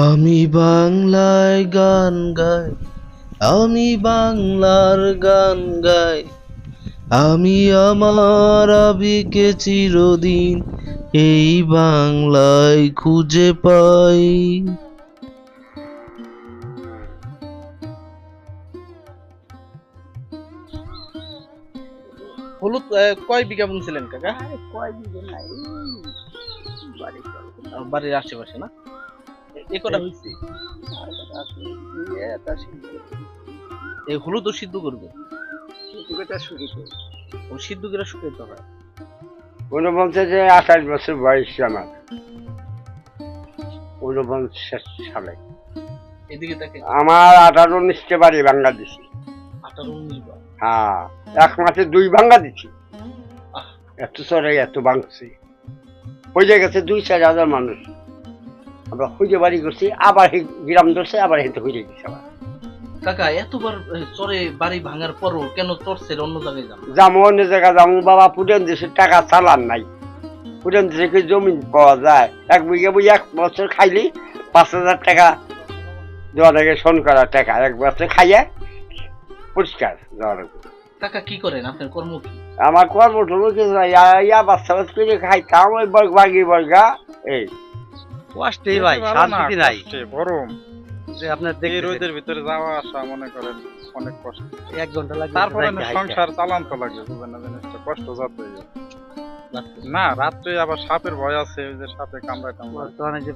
আমি বাংলায় গান গাই আমি বাংলার গান গাই। আমি আমার আবিকে চিরদিন এই বাংলায় খুঁজে পাই। হলুদ কয় বিঘা বুনছিলেন কাকা? কয় বিঘে বাড়ির আশেপাশে না? এ- কটা হয়েছে। এই হলুদ সিদ্ধ করবে। সিদ্ধ করে শুকাইতে হয় আঠাশ বছর বয়স আমার। সালে। আমার আঠারো উনিশটা বাড়ি ভাঙ্গা দিছি। হ্যাঁ এক মাসে দুই ভাঙ্গা দিছি। এত চড়ে এত ভাঙছি। হয়ে গেছে দুই চার হাজার মানুষ। আমরা খুঁজে বাড়ি করছি আবার গ্রাম ধরছে আবার হেঁটে হয়ে গেছে আবার। কাকা এতবার চরে বাড়ি ভাঙার পরও কেন চড়ছে অন্য জায়গায় যান? যাব অন্য জায়গা যাব বাবা পুরান দেশের টাকা চালান নাই। পুরান দেশে কি জমি পাওয়া যায়? এক বিঘে বই এক বছর খাইলি পাঁচ হাজার টাকা দেওয়া লাগে শোন করা টাকা এক বছর খাইয়ে পরিষ্কার দেওয়া কাকা কি করেন? আপনার কর্ম কি? আমার কর্ম টর্ম কিছু ইয়া- ইয়া বাচ্চা বাচ্চা করে খাইতাম ওই বর্গ বাগি বর্গা এই। কষ্টই ভাই শান্তি নাই। গরম। যে আপনার দেখতে রোদের ভিতরে যাওয়া আসা মনে করেন অনেক কষ্ট। এক ঘণ্টা লাগবে তারপরে। সংসার চালান তো লাগে বুঝলেন না জিনিসটা কষ্ট যাতে। না রাত্রে আবার সাপের ভয় আছে ওই যে সাপে কামড়ায় টামড়ায় বর্তমানে যে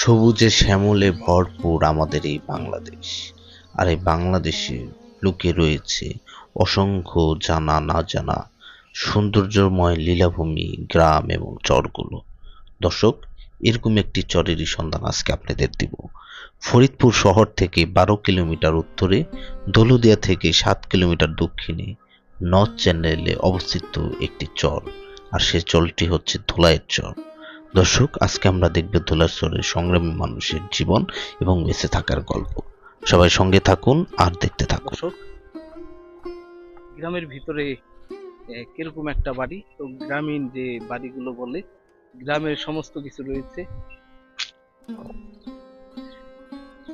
সবুজে শ্যামলে ভরপুর আমাদের এই বাংলাদেশ। আর এই বাংলাদেশে লুকিয়ে রয়েছে অসংখ্য জানা না জানা সৌন্দর্যময় লীলাভূমি গ্রাম এবং চরগুলো। দর্শক এরকম একটি চরেরই সন্ধান আজকে আপনাদের দিব। ফরিদপুর শহর থেকে বারো কিলোমিটার উত্তরে, দৌলদিয়া থেকে সাত কিলোমিটার দক্ষিণে নর্থ চ্যানেলে অবস্থিত একটি চর, আর সে চরটি হচ্ছে ধোলাইয়ের চর। দর্শক, আজকে আমরা দেখব ধুলাচরের সংগ্রামী মানুষের জীবন এবং বেঁচে থাকার গল্প। সবাই সঙ্গে থাকুন আর দেখতে থাকুন। গ্রামের ভিতরে কীরকম একটা বাড়ি? তো গ্রামীণ যে বাড়িগুলো বলে গ্রামের সমস্ত কিছু রয়েছে।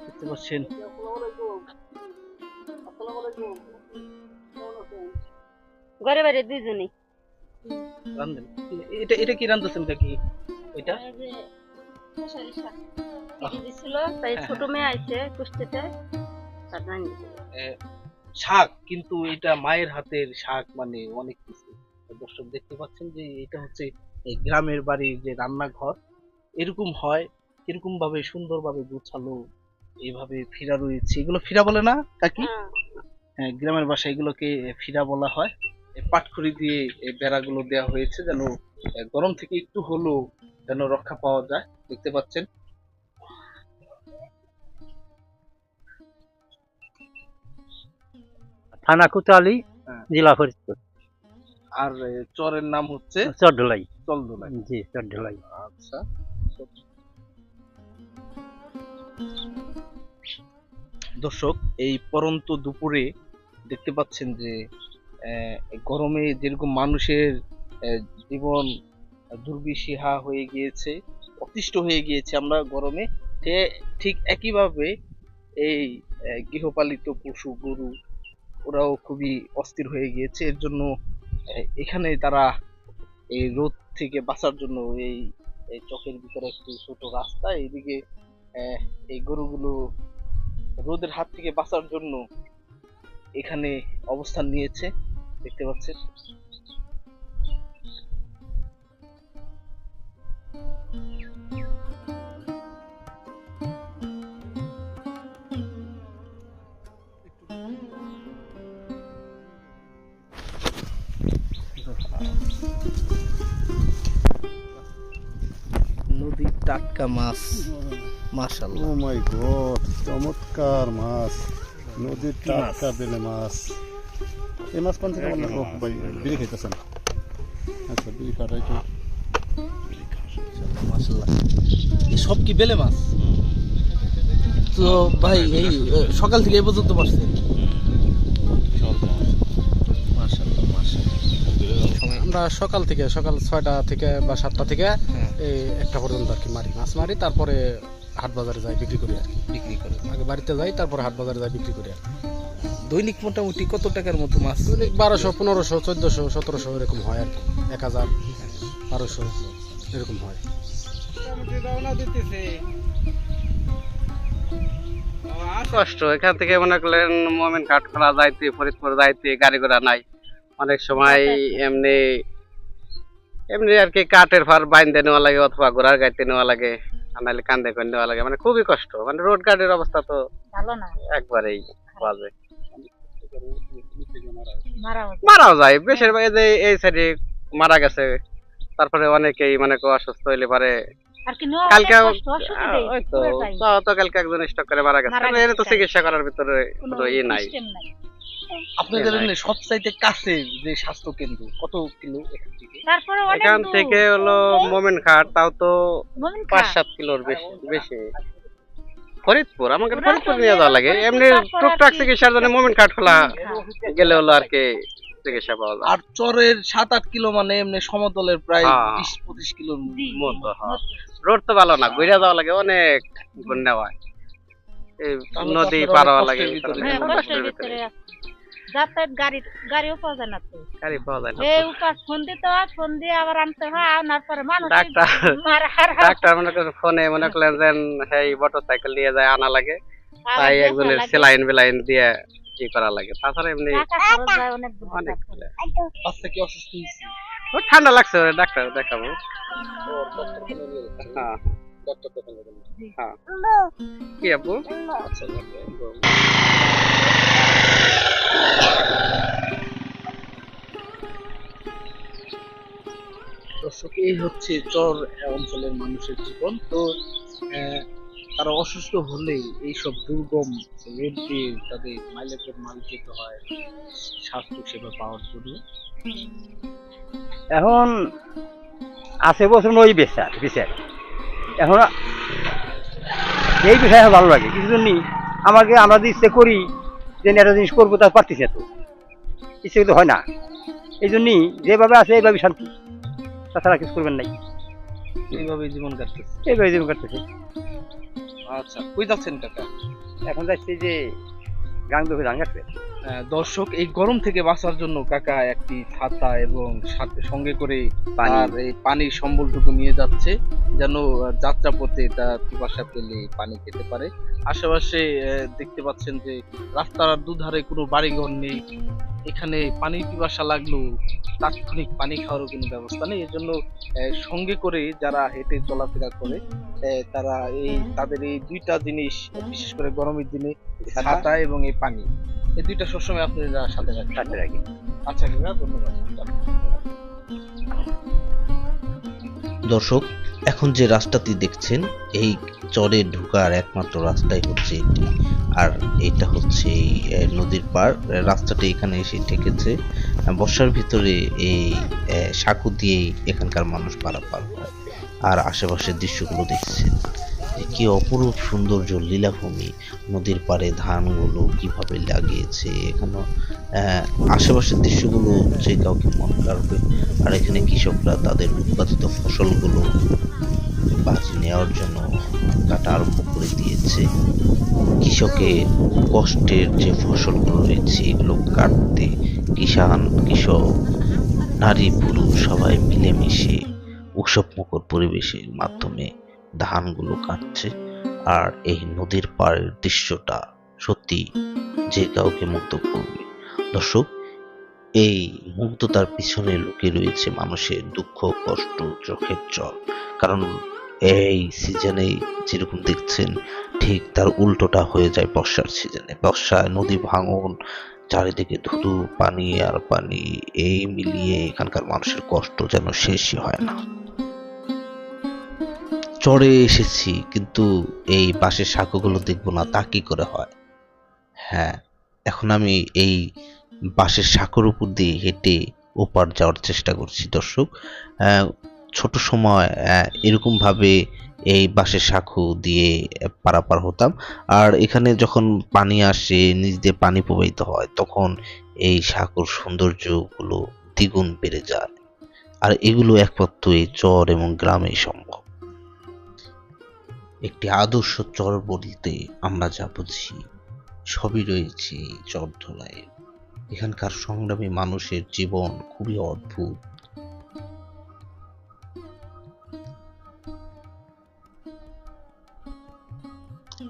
দেখতে পাচ্ছেন। ঘরে বাইরে দুইজনই। রান্ধেন। এটা এটা কি রান্ধতেছেন কাকি এটা? শাক। তাই হ্যাঁ, ছোট মেয়ে আইছে কুষ্টিতে শাক কিন্তু এটা মায়ের হাতের শাক মানে অনেক কিছু। দর্শক দেখতে পাচ্ছেন যে এটা হচ্ছে এই গ্রামের বাড়ির যে রান্নাঘর এরকম হয় এরকম ভাবে সুন্দরভাবে গুছালো এইভাবে ফিরা রয়েছে। এগুলো ফিরা বলে না কাকি? হ্যাঁ, হ্যাঁ, গ্রামের ভাষায় এগুলোকে ফিরা বলা হয়। এই পাটখড়ি দিয়ে এই বেড়াগুলো দেওয়া হয়েছে যেন গরম থেকে একটু হলেও যেন রক্ষা পাওয়া যায়। দেখতে পাচ্ছেন? থানা কুতালি হ্যাঁ। জেলা ফরিদপুর। আর চরের নাম হচ্ছে চলদোলাই জি আচ্ছা। দর্শক এই পরন্ত দুপুরে দেখতে পাচ্ছেন যে গরমে যেরকম মানুষের জীবন দুর্বিষিহা হয়ে গিয়েছে অতিষ্ঠ হয়ে গিয়েছে আমরা গরমে ঠিক একইভাবে এই গৃহপালিত পশু গরু ওরাও খুবই অস্থির হয়ে গিয়েছে। এর জন্য এখানে তারা এই রোদ থেকে বাঁচার জন্য এই এই চকের ভিতরে একটি ছোট রাস্তা, এইদিকে এই গরুগুলো রোদের হাত থেকে বাঁচার জন্য এখানে অবস্থান নিয়েছে। দেখতে পাচ্ছেন? টাটকা মাছ। মাশাল্লাহ ও মাই গড চমৎকার মাছ। নদীর টাটকা বেলে মাছ। এই মাছ কোন থেকে ভাই বিড়ি খাইতেছেন? আচ্ছা বিড়ি খাটাই তো মাশাল্লাহ সব কি বেলে মাছ? তো ভাই এই সকাল থেকে এই পর্যন্ত পারছেন মাশাল্লাহ মাশাল্লাহ সময় আমরা সকাল থেকে সকাল ছয়টা থেকে বা সাতটা থেকে হ্যাঁ। এই একটা পর্যন্ত আর কি মারি মাছ মারি তারপরে হাট বাজারে যাই বিক্রি করি আর কি। বিক্রি করে। আগে বাড়িতে যাই তারপরে হাট বাজারে যাই বিক্রি করি আর কি। দৈনিক মোটামুটি কত টাকার মতো মাছ? দৈনিক বারোশো পনেরোশো চোদ্দোশো সতেরোশো এরকম হয় আর কি। এক হাজার বারোশো এরকম হয়। কষ্ট এখান থেকে মনে করলেন মোমেন ঘাট খোলা যাইতে ফরিদপুর যাইতে গাড়ি ঘোড়া নাই। অনেক সময় এমনি এমনি আর কি কাঠের ফার বাইন্দে নেওয়া লাগে অথবা ঘোড়ার গাড়িতে নেওয়া লাগে আর নাহলে কান্দে করে নেওয়া লাগে। মানে খুবই কষ্ট। মানে রোড গাড়ির অবস্থা তো ভালো না। একবারেই বাজে। মারাও যায়। বেশিরভাগ এই যে এই সাইডে মারা গেছে। তারপরে অনেকেই মানে অসুস্থ হইলে পারে আর কি নেওয়া কালকে ওই তো। তো কালকে একজন স্টক করে মারা গেছে। এর তো চিকিৎসা করার ভিতরে কোনো কোনো ই নাই। system নাই। আপনাদের সবচাইতে কাছে যে স্বাস্থ্য কেন্দ্র কত কিলো এখান থেকে? তারপরে এখান থেকে হলো মোমেন ঘাট তাও তো পাঁচ। সাত কিলোর বেশি বেশি। ফরিদপুর আমাকে ফরিদপুর নিয়ে যাওয়া লাগে। এমনি টুকটাক চিকিৎসার জন্য মোমেন ঘাট খোলা গেলে হলো আর কি চিকিৎসা পাওয়া যায়। আর চরের সাত আট কিলো মানে এমনি সমতলের প্রায় হ্যাঁ। বিশ পঁচিশ কিলোর জি, মতো, হ্যাঁ। রোড তো ভালো না ঘুরে যাওয়া লাগে অনেক ঘুরে হয়। এই নদী পার হওয়া লাগে যাতায়াত গাড়ি গাড়িও পাওয়া যায় না তো। গাড়ি পাওয়া যায় না এই উপাস ফোন দিতে হয় ফোন দিয়ে আবার আনতে হয় আনার পরে মানুষ ডাক্তার ডাক্তার মনে করেন ফোনে মনে করলেন যে এই মোটর সাইকেল নিয়ে যায় আনা লাগে তাই একজনের। সেলাইন বেলাইন দিয়ে ই করা লাগে। তাছাড়া এমনি অনেক দূর অনেক বাচ্চা কি অসুস্থ হয়েছে? ঠান্ডা লাগছে ডাক্তার দেখাবো। হ্যাঁ। হ্যাঁ। কি আপু? আচ্ছা দর্শক এই হচ্ছে চর অঞ্চলের মানুষের জীবন। তো আহ, তারা অসুস্থ হলে এইসব দুর্গম রোড দিয়ে তাদের মাইলের পর মাইল যেতে হয় স্বাস্থ্য সেবা পাওয়ার জন্য। এখন আছে বছর নই বেচার বিচার। এখন এই বিষয়ে ভালো লাগে কিছু জন্যই আমাকে আমরা যদি ইচ্ছে করি যে একটা জিনিস করব তার পারতেছে তো। ইচ্ছে কিন্তু হয় না। এই জন্যই যেভাবে আছে এইভাবে শান্তি। তাছাড়া কিছু করবেন নাই। এইভাবে জীবন কাটতেছে। এইভাবে জীবন কাটতেছে। আচ্ছা কই যাচ্ছেন টাকা এখন যাচ্ছি যে দর্শক এই গরম থেকে বাঁচার জন্য কাকা একটি ছাতা এবং সাথে সঙ্গে করে। তার এই পানির সম্বলটুকু নিয়ে যাচ্ছে যেন যাত্রা পথে তার পিপাসা পেলে পানি খেতে পারে। আশেপাশে দেখতে পাচ্ছেন যে রাস্তার দুধারে কোনো বাড়িঘর নেই। এখানে পানির পিপাসা লাগলেও তাৎক্ষণিক পানি খাওয়ারও কোনো ব্যবস্থা নেই। এজন্য সঙ্গে করে যারা হেঁটে চলাফেরা করে তারা এই তাদের এই দুইটা জিনিস বিশেষ করে গরমের দিনে ছাতা এবং এই পানি। এই দুইটা সবসময় আপনারা সাথে রাখেন সাথে রাখি। আচ্ছা ধন্যবাদ। দর্শক এখন যে রাস্তাটি দেখছেন এই চরে ঢোকার একমাত্র রাস্তাই হচ্ছে এটি। আর এটা হচ্ছে এই, নদীর পার। রাস্তাটি এখানে এসে ঠেকেছে। বর্ষার ভিতরে এই সাঁকু দিয়েই এখানকার মানুষ পারাপার হয়। আর আশেপাশের দৃশ্যগুলো দেখছেন। কি অপরূপ সৌন্দর্য লীলাভূমি নদীর পাড়ে ধানগুলো কীভাবে লাগিয়েছে এখানে। আশেপাশের দৃশ্যগুলো যে কাউকে মন কাড়বে আর এখানে কৃষকরা তাদের উৎপাদিত ফসলগুলো বাজি নেওয়ার জন্য কাটা আরম্ভ করে দিয়েছে। কৃষকের কষ্টের যে ফসলগুলো রয়েছে, এগুলো কাটতে কিষান কৃষক, নারী, পুরুষ সবাই মিলেমিশে উৎসবমুখর পরিবেশের মাধ্যমে ধানগুলো কাটছে। আর এই নদীর পাড়ের দৃশ্যটা সত্যি যে কাউকে মুগ্ধ করবে। দর্শক, এই মুগ্ধতার পিছনে লুকিয়ে রয়েছে মানুষের দুঃখ, কষ্ট, চোখের জল। কারণ এই সিজনে যেরকম দেখছেন, ঠিক তার উল্টোটা হয়ে যায় বর্ষার সিজনে। বর্ষায় নদী ভাঙন, চারিদিকে ধুধু, পানি আর পানি, এই মিলিয়ে এখানকার মানুষের কষ্ট যেন শেষই হয় না। চড়ে এসেছি, কিন্তু এই বাঁশের শাখাগুলো দেখব না, তা কি করে হয়? হ্যাঁ এখন আমি এই বাঁশের শাখার উপর দিয়ে হেঁটে ওপার যাওয়ার চেষ্টা করছি, দর্শক। ছোট সময় এরকমভাবে এই বাঁশের শাখু দিয়ে পারাপার হতাম। আর এখানে যখন পানি আসে, নিচ দিয়ে পানি প্রবাহিত হয়, তখন এই শাকুর সৌন্দর্যগুলো দ্বিগুণ বেড়ে যায়। আর এগুলো একমাত্র এই চর এবং গ্রামে সম্ভব। একটি আদর্শ চর বলতে আমরা যা বুঝি, সবই রয়েছে এই চর ধলায় এখানকার সংগ্রামী মানুষের জীবন খুবই অদ্ভুত।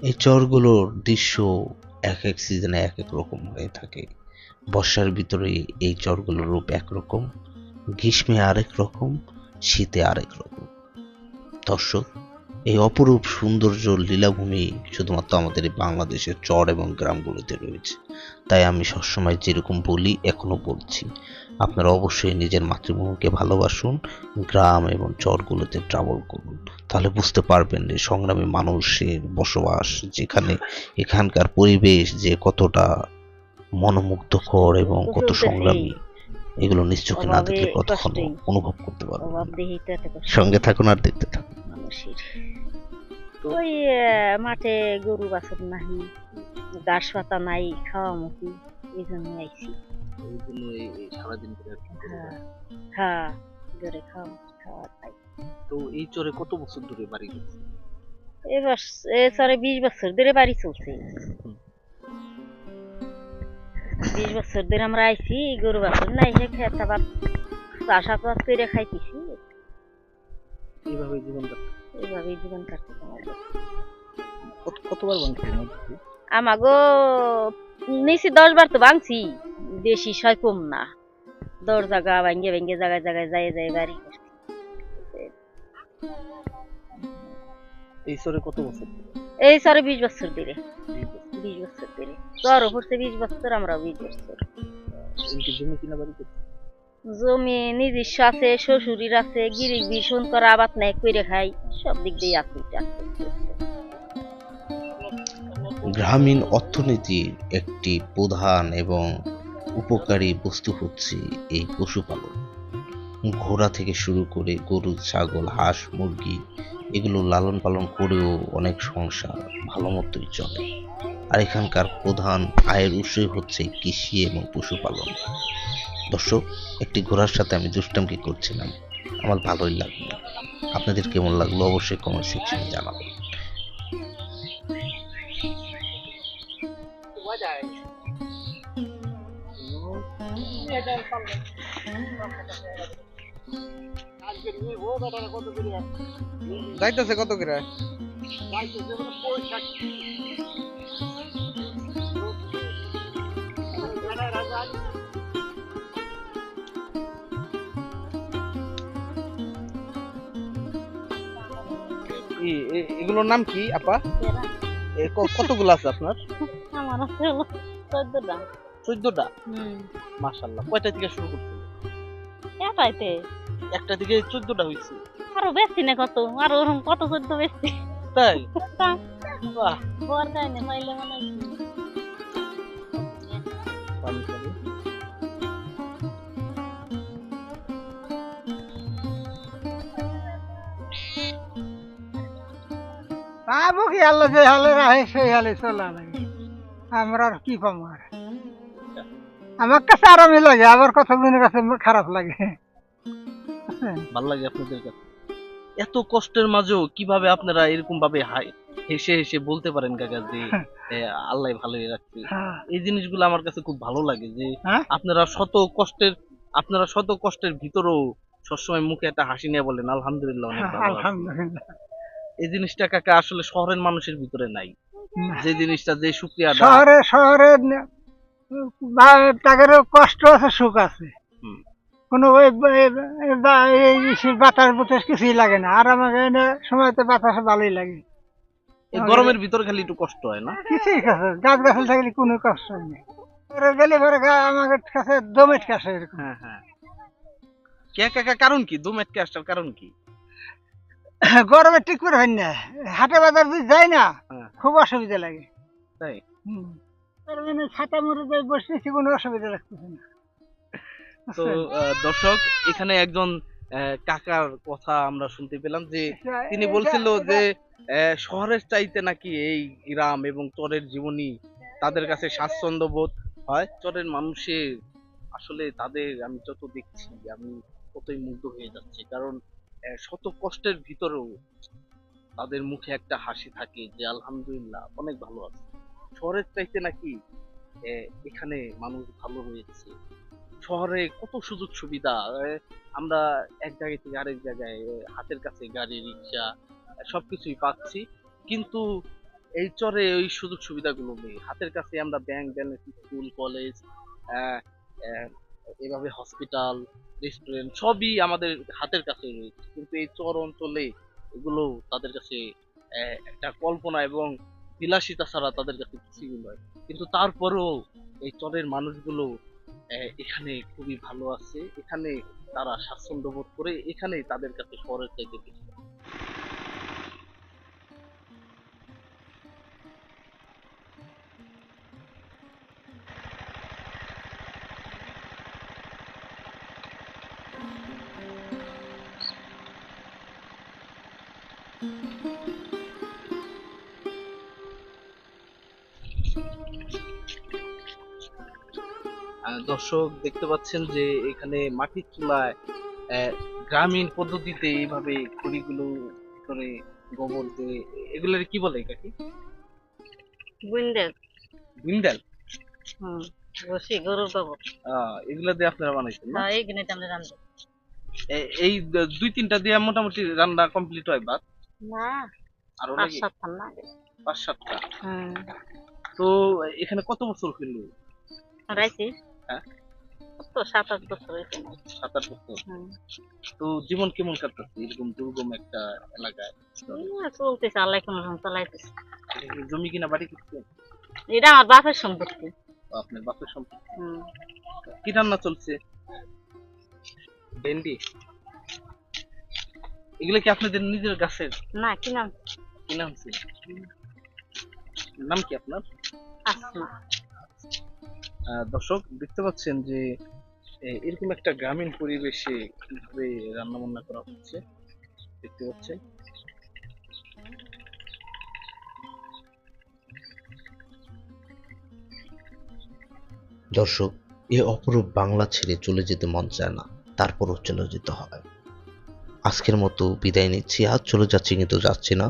এই চরগুলোর দৃশ্য এক এক সিজনে এক এক রকম হয়ে থাকে। বর্ষার ভিতরে এই চরগুলোর রূপ একরকম, গ্রীষ্মে আরেক রকম, শীতে আরেক রকম। দর্শক এই অপরূপ সৌন্দর্য লীলাভূমি শুধুমাত্র আমাদের বাংলাদেশের চর এবং গ্রামগুলোতে রয়েছে। তাই আমি সবসময় যেরকম বলি এখনও বলছি। আপনারা অবশ্যই নিজের মাতৃভূমিকে ভালোবাসুন গ্রাম এবং চরগুলোতে ট্রাভেল করুন। তাহলে বুঝতে পারবেন যে সংগ্রামী মানুষের বসবাস যেখানে এখানকার পরিবেশ যে কতটা মনোমুগ্ধকর এবং কত সংগ্রামী এগুলো নিশ্চয়ই না দেখলে কতক্ষণ অনুভব করতে পারবেন সঙ্গে থাকুন আর দেখতে থাকুন। মানুষের ওই মাঠে গরু বাছর নাহি ঘাস পাতা নাই খাওয়া মুখি এই জন্য আইছি সারাদিন ধরে হ্যাঁ হ্যাঁ ধরে খাওয়া খাওয়া খাই তো এই চরে কত বছর ধরে বাড়ি করছে এবার এ সরে বিশ বছর ধরে বাড়ি চলছে। বিশ বছর ধরে আমরা আইছি গরু বাছর নাই সে খেত আবার চাষাবাদ করে খাইতেছি। এইভাবে জীবন এইভাবেই জীবন কাটতেছে আমাদের কত কতবার মধ্যে আমাগো নিচে দশ বার তো ভাঙছি বেশি ছয় কম না। দশ জায়গা ভাঙ্গে ভাঙ্গে জায়গায় জায়গায় যায় যায় বাড়ি এই চরে কত বছর এই সরে বিশ বছর ধরে। বিশ বছর। ধরে। তোরও পড়ছে বিশ বছর আমরাও বিশ বছর। জমি কিনা বাড়ি করছে? জমি নিজস্ব আছে, শ্বশুরির আছে গিরি ভীষণ আবাদ নাই করে খাই, সব দিক দিয়ে আছে। গ্রামীণ অর্থনীতির একটি প্রধান এবং উপকারী বস্তু হচ্ছে এই পশুপালন ঘোড়া থেকে শুরু করে গরু, ছাগল, হাঁস, মুরগি, এগুলো লালন পালন করেও অনেক সংসার ভালো মতোই চলে আর এখানকার প্রধান আয়ের উৎসই হচ্ছে কৃষি এবং পশুপালন। দর্শক, একটি ঘোড়ার সাথে আমি দুষ্টামকি করছিলাম। আমার ভালোই লাগল। আপনাদের কেমন লাগল অবশ্যই কমেন্ট সেকশনে জানাবেন। যাইতেছে কত করে? এগুলোর নাম কি আপা? কতগুলো আছে আপনার? আমার আছে চোদ্দটা। চোদ্দটা? হুম। মাশাল্লাহ কয়টা থেকে শুরু করছেন? এটাইতে একটা দিকে চোদ্দটা হয়েছে আরও বেশি না কত? আরও ওরকম কত চোদ্দ বেশি? তাই? বাহ। বর না মনে। পাবো কি আল্লাহ যে হালে রাহে সেই হালে চলা লাগে আমরা আর কি পাবো আর? আমার কাছে আরামই লাগে আবার কতজনের কাছে খারাপ লাগে। ভালো লাগে আপনাদের কাছে? এত কষ্টের মাঝেও কীভাবে আপনারা এরকম ভাবে হেসে হেসে বলতে পারেন কাকা যে আল্লাহ ভালোই রাখছে? হ্যাঁ, এই জিনিসগুলো আমার কাছে খুব ভালো লাগে যে হ্যাঁ? আপনারা শত কষ্টের আপনারা শত কষ্টের ভিতরেও সবসময় মুখে একটা হাসি নিয়ে বলেন আলহামদুলিল্লাহ এই জিনিসটা কাকা আসলে শহরের মানুষের ভিতরে নাই। যে জিনিসটা যে সুক্রিয়াটা শহরে শহরে তাদের কষ্ট আছে সুখ আছে। কোনো ওই বাতাস বুতাস কিছুই লাগে না। আর আমাকে এনে সময়তে বাতাস ভালোই লাগে। এই গরমের ভিতরে খালি একটু কষ্ট হয় না? কিছুই কাছে গাছ গাছাল থাকলে কোনো কষ্ট নেই পরে গেলে পরে আমাদের কাছে দমেট কাছে এরকম। হ্যাঁ হ্যাঁ। কে কাকা কারণ কি? দু মেটকে আসার কারণ কি? গরমে ঠিক করে হয় না। হাটে বাজার যদি যাই না হ্যাঁ খুব অসুবিধা লাগে। তাই? হুম। তার মানে ছাতা মরে যাই বসতেছি কোনো অসুবিধা লাগতেছে না। তো দর্শক এখানে একজন কাকার কথা আমরা শুনতে পেলাম যে তিনি বলছিল যে শহরের চাইতে নাকি এই গ্রাম এবং চরের জীবনী তাদের কাছে স্বাচ্ছন্দ্য বোধ হয়। চরের মানুষের আসলে তাদের আমি যত দেখছি আমি ততই মুগ্ধ হয়ে যাচ্ছি। কারণ শত কষ্টের ভিতরেও তাদের মুখে একটা হাসি থাকে যে আলহামদুলিল্লাহ অনেক ভালো আছে। শহরের চাইতে নাকি আহ, এখানে মানুষ ভালো রয়েছে শহরে কত সুযোগ সুবিধা আমরা এক জায়গা থেকে আরেক জায়গায় হাতের কাছে গাড়ি, রিক্সা, সবকিছুই পাচ্ছি। কিন্তু এই চরে ওই সুযোগ সুবিধাগুলো নেই। হাতের কাছে আমরা ব্যাংক ব্যালেন্স স্কুল কলেজ এভাবে হসপিটাল রেস্টুরেন্ট সবই আমাদের হাতের কাছে রয়েছে। কিন্তু এই চর অঞ্চলে এগুলো তাদের কাছে একটা কল্পনা এবং বিলাসিতা ছাড়া তাদের কাছে কিছুই নয়। কিন্তু তারপরেও এই চরের মানুষগুলো এখানে খুবই ভালো আছে। এখানে তারা স্বাচ্ছন্দ্য বোধ করে এখানেই তাদের কাছে শহরের চাইতে বেশি। দর্শক দেখতে পাচ্ছেন যে এখানে মাটির চুলায় গ্রামীণ পদ্ধতিতে এইভাবে খড়িগুলো করে গোবর দিয়ে এগুলোর কি বলে কাকি হুম বসি গরুর গোবর। এগুলো দিয়ে আপনারা বানাইছেন না? হ্যাঁ আমরা এ- এই দুই তিনটা দিয়ে মোটামুটি রান্না কমপ্লিট হয় বা না আরও লাগে পাঁচ সাতটা। হুম। তো এখানে কত বছর হইল? রাইছি হ্যাঁ? তো সাত আট বছর সাত আট বছর। তো জীবন কেমন কাটতেছে? এরকম দুর্গম একটা এলাকায়? চলতেছে আল্লাহ কোনো চালাইতেছে। জমি কিনা বাড়ি কিনছে এটা আমার বাপের সম্পত্তি। আপনার বাপের সম্পত্তি? কি রান্না চলছে? ভেন্ডি। এগুলো কি আপনাদের নিজের গাছের? না কি নাম? কি নাম নাম কি আপনার? আসমা। দর্শক, দেখতে পাচ্ছেন যে এরকম একটা গ্রামীণ পরিবেশে কীভাবে রান্না বান্না করা হচ্ছে, দেখতে পাচ্ছেন। দর্শক, এ অপরূপ বাংলা ছেড়ে চলে যেতে মন চায় না, তারপরও চলে যেতে হয়। আজকের মতো বিদায় নিচ্ছি। আজ চলে যাচ্ছি কিন্তু যাচ্ছি না।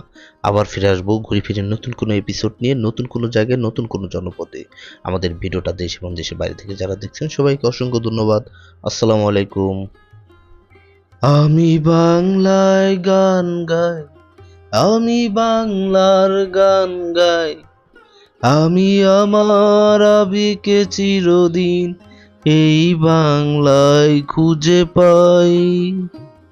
আবার ফিরে আসব ঘুরে ফিরে নতুন কোনো এপিসোড নিয়ে, নতুন কোনো জায়গায়, নতুন কোনো জনপদে। আমাদের ভিডিওটা দেশ এবং দেশের বাইরে থেকে যারা দেখছেন, সবাইকে অসংখ্য ধন্যবাদ। আসসালামু আলাইকুম। আমি বাংলায় গান গাই, আমি বাংলার গান গাই, আমি আমার আবিকে চিরদিন এই বাংলায় খুঁজে পাই।